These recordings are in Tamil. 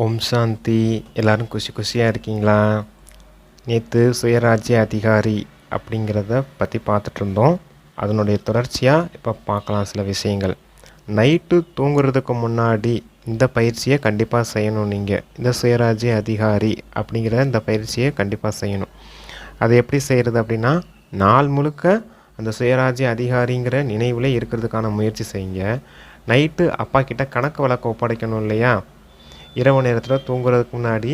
ஓம் சாந்தி. எல்லாரும் குஷி குஷியாக இருக்கீங்களா? நேற்று சுயராஜ்ய அதிகாரி அப்படிங்கிறத பற்றி பார்த்துட்டு இருந்தோம். அதனுடைய தொடர்ச்சியாக இப்போ பார்க்கலாம் சில விஷயங்கள். நைட்டு தூங்குறதுக்கு முன்னாடி இந்த பயிற்சியை கண்டிப்பாக செய்யணும் நீங்கள் இந்த சுயராஜ்ய அதிகாரி அப்படிங்கிற இந்த பயிற்சியை கண்டிப்பாக செய்யணும். அது எப்படி செய்கிறது அப்படின்னா நாள் முழுக்க அந்த சுயராஜ்ய அதிகாரிங்கிற நினைவில் இருக்கிறதுக்கான முயற்சி செய்யுங்க. நைட்டு அப்பா கிட்ட கணக்கு வழக்கு ஒப்படைக்கணும் இல்லையா? இரவு நேரத்தில் தூங்குறதுக்கு முன்னாடி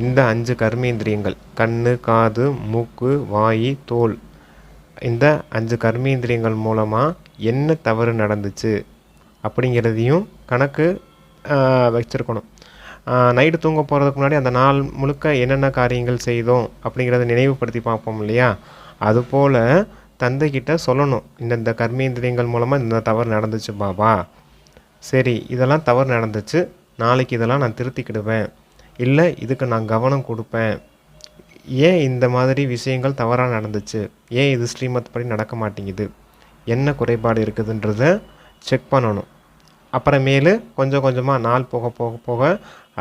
இந்த அஞ்சு கர்மேந்திரியங்கள் கண் காது மூக்கு வாய் தோல் இந்த அஞ்சு கர்மேந்திரியங்கள் மூலமாக என்ன தவறு நடந்துச்சு அப்படிங்கிறதையும் கணக்கு வச்சுருக்கணும். நைட்டு தூங்க போகிறதுக்கு முன்னாடி அந்த நாள் முழுக்க என்னென்ன காரியங்கள் செய்தோம் அப்படிங்கிறத நினைவுபடுத்தி பார்ப்போம் இல்லையா? அதுபோல் தந்தைக்கிட்ட சொல்லணும் இந்தந்த கர்மேந்திரியங்கள் மூலமாக இந்த தவறு நடந்துச்சு பாபா. சரி இதெல்லாம் தவறு நடந்துச்சு நாளைக்கு இதெல்லாம் நான் திருத்திக்கிடுவேன். இல்லை இதுக்கு நான் கவனம் கொடுப்பேன். ஏன் இந்த மாதிரி விஷயங்கள் தவறாக நடந்துச்சு? ஏன் இது ஸ்ரீமத் படி நடக்க மாட்டேங்குது? என்ன குறைபாடு இருக்குதுன்றத செக் பண்ணணும். அப்புறமேலு கொஞ்சம் கொஞ்சமாக நாள் போக போக போக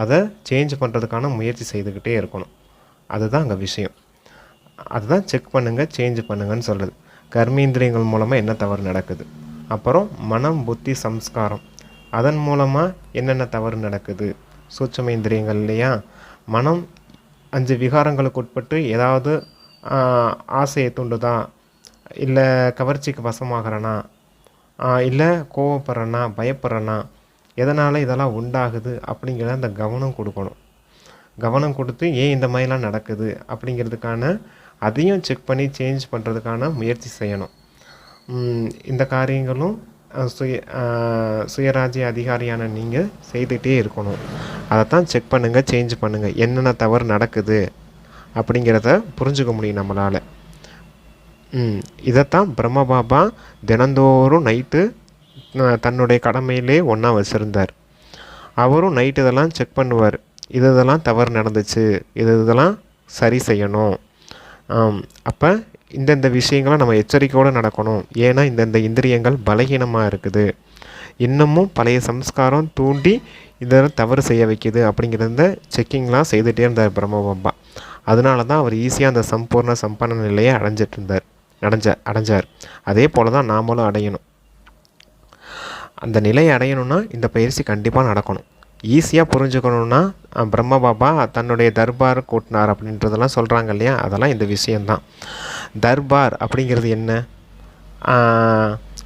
அதை சேஞ்ச் பண்ணுறதுக்கான முயற்சி செய்துக்கிட்டே இருக்கணும். அதுதான் அங்கே விஷயம். அதுதான் செக் பண்ணுங்கள் சேஞ்ச் பண்ணுங்கன்னு சொல்கிறது கர்மேந்திரியங்கள் மூலமாக என்ன தவறு நடக்குது? அப்புறம் மனம் புத்தி சம்ஸ்காரம். அதன் மூலமாக என்னென்ன தவறு நடக்குது? சூட்சமேந்திரியங்கள் இல்லையா? மனம் அஞ்சு விகாரங்களுக்கு உட்பட்டு ஏதாவது ஆசையை தூண்டுதா? இல்லை கவர்ச்சிக்கு வசமாகறனா? இல்லை கோவப்படுறனா? பயப்படுறனா? எதனால் இதெல்லாம் உண்டாகுது? அப்படிங்கிற அந்த கவனம் கொடுக்கணும். கவனம் கொடுத்து ஏன் இந்த மாதிரிலாம் நடக்குது? அப்படிங்கிறதுக்கான அதையும் செக் பண்ணி சேஞ்ச் பண்ணுறதுக்கான முயற்சி செய்யணும். இந்த காரியங்களும் சுய சுயராஜ்ய அதிகாரியான நீங்கள் செய்துகிட்டே இருக்கணும். அதைத்தான் செக் பண்ணுங்கள் சேஞ்ச் பண்ணுங்கள் என்னென்ன தவறு நடக்குது அப்படிங்கிறத புரிஞ்சுக்க முடியும் நம்மளால். இதைத்தான் பிரம்மபாபா தினந்தோறும் நைட்டு தன்னுடைய கடமையிலே ஒன்றா வச்சுருந்தார். அவரும் நைட்டு இதெல்லாம் செக் பண்ணுவார். இது இதெல்லாம் தவறு நடந்துச்சு. இது இதெல்லாம் சரி செய்யணும். அப்போ இந்தந்த விஷயங்களை நம்ம எச்சரிக்கையோடு நடக்கணும். ஏன்னா இந்தந்த இந்திரியங்கள் பலகீனமாக இருக்குது. இன்னமும் பழைய சம்ஸ்காரம் தூண்டி இதெல்லாம் தவறு செய்ய வைக்கிது அப்படிங்கிறத செக்கிங்லாம் செய்துகிட்டே இருந்தார் பிரம்மபாபா அதனால தான் அவர் ஈஸியாக அந்த சம்பூர்ண சம்பன்ன நிலையை அடைஞ்சிட்டு இருந்தார். அடைஞ்ச அடைஞ்சார். அதே போல் தான் நாமளும் அடையணும். அந்த நிலையை அடையணும்னா இந்த பயிற்சி கண்டிப்பாக நடக்கணும். ஈஸியாக புரிஞ்சுக்கணுன்னா பிரம்ம பாபா தன்னுடைய தர்பார் கூட்டினார் அப்படின்றதெல்லாம் சொல்கிறாங்க இல்லையா? அதெல்லாம் இந்த விஷயந்தான் தர்பார் அப்படிங்கிறது என்ன?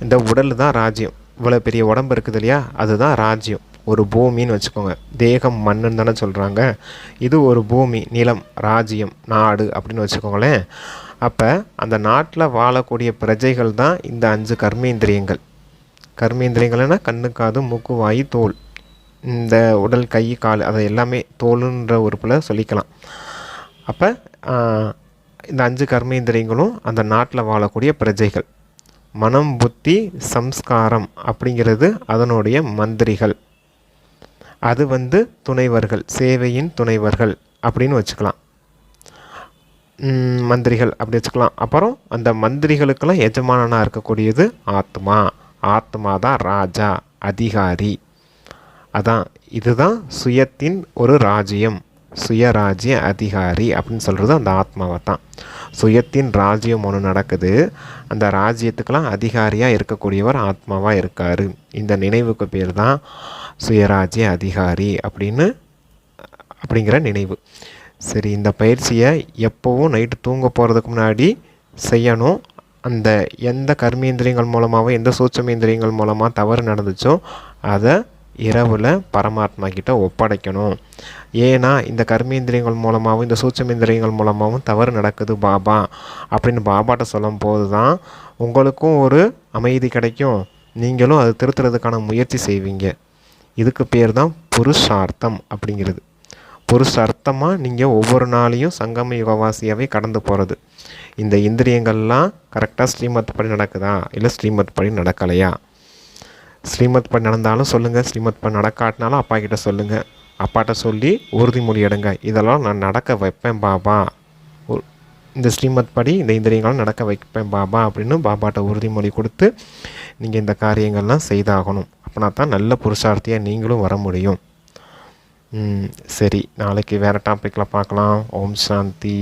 இந்த உடல் தான் ராஜ்யம். இவ்வளோ பெரிய உடம்பு இருக்குது இல்லையா? அதுதான் ராஜ்யம். ஒரு பூமின்னு வச்சுக்கோங்க. தேகம் மண்ணுன்னு தானே சொல்கிறாங்க இது ஒரு பூமி நிலம் ராஜ்யம் நாடு அப்படின்னு வச்சுக்கோங்களேன். அப்போ அந்த நாட்டில் வாழக்கூடிய பிரஜைகள் தான் இந்த அஞ்சு கர்மேந்திரியங்கள். கர்மேந்திரியங்கள்னா கண்ணு காது மூக்கு வாய் தோல். இந்த உடல் கை கால் அதை எல்லாமே தோலுன்ற உறுப்பில் சொல்லிக்கலாம். அப்போ இந்த அஞ்சு கர்மேந்திரியங்களும் அந்த நாட்டில் வாழக்கூடிய பிரஜைகள். மனம் புத்தி சம்ஸ்காரம் அப்படிங்கிறது அதனுடைய மந்திரிகள். அது வந்து துணைவர்கள் சேவையின் துணைவர்கள் அப்படின்னு வச்சுக்கலாம். மந்திரிகள் அப்படி வச்சுக்கலாம். அப்புறம் அந்த மந்திரிகளுக்கெல்லாம் எஜமானனாக இருக்கக்கூடியது ஆத்மா. ஆத்மா தான் ராஜா அதிகாரி. அதான் இதுதான் சுயத்தின் ஒரு ராஜ்யம். சுயராஜ்ய அதிகாரி அப்படின்னு சொல்கிறது அந்த ஆத்மாவை தான். சுயத்தின் ராஜ்யம் ஒன்று நடக்குது. அந்த ராஜ்யத்துக்கெல்லாம் அதிகாரியாக இருக்கக்கூடியவர் ஆத்மாவாக இருக்கார். இந்த நினைவுக்கு பேர் தான் சுயராஜ்ய அதிகாரி அப்படின்னு அப்படிங்கிற நினைவு. சரி இந்த பயிற்சியை எப்போவும் நைட்டு தூங்க போகிறதுக்கு முன்னாடி செய்யணும். அந்த எந்த கர்மேந்திரியங்கள் மூலமாகவும் எந்த சூட்சமேந்திரியங்கள் மூலமாக தவறு நடந்துச்சோ அதை இரவில் பரமாத்மா கிட்ட ஒப்படைக்கணும். ஏன்னா இந்த கர்மேந்திரியங்கள் மூலமாகவும் இந்த சூட்சமேந்திரியங்கள் மூலமாகவும் தவறு நடக்குது பாபா. அப்படின்னு பாபாட்ட சொல்லும் போது தான் உங்களுக்கும் ஒரு அமைதி கிடைக்கும். நீங்களும் அது திருத்துறதுக்கான முயற்சி செய்வீங்க. இதுக்கு பேர் தான் புருஷார்த்தம் அப்படிங்கிறது. புருஷார்த்தமாக நீங்கள் ஒவ்வொரு நாளையும் சங்கம யுகவாசியாகவே கடந்து போகிறது இந்த இந்திரியங்கள்லாம் கரெக்டாக ஸ்ரீமத் படி நடக்குதா? இல்லை ஸ்ரீமத் படி நடக்கலையா? ஸ்ரீமத் பண் நடந்தாலும் சொல்லுங்கள் ஸ்ரீமத் பண் நடக்காட்டினாலும் அப்பா கிட்ட சொல்லுங்கள் அப்பாட்ட சொல்லி உறுதிமொழி எடுங்க. இதெல்லாம் நான் நடக்க வைப்பேன் பாபா. இந்த ஸ்ரீமத் படி இந்த இந்திரியங்களும் நடக்க வைப்பேன் பாபா அப்படின்னு பாபாட்ட உறுதிமொழி கொடுத்து நீங்கள் இந்த காரியங்கள்லாம் செய்தாகணும். அப்படின்னா தான் நல்ல புருஷார்த்தியாக நீங்களும் வர முடியும். சரி. நாளைக்கு வேறு டாப்பிக்கில் பார்க்கலாம். ஓம் சாந்தி.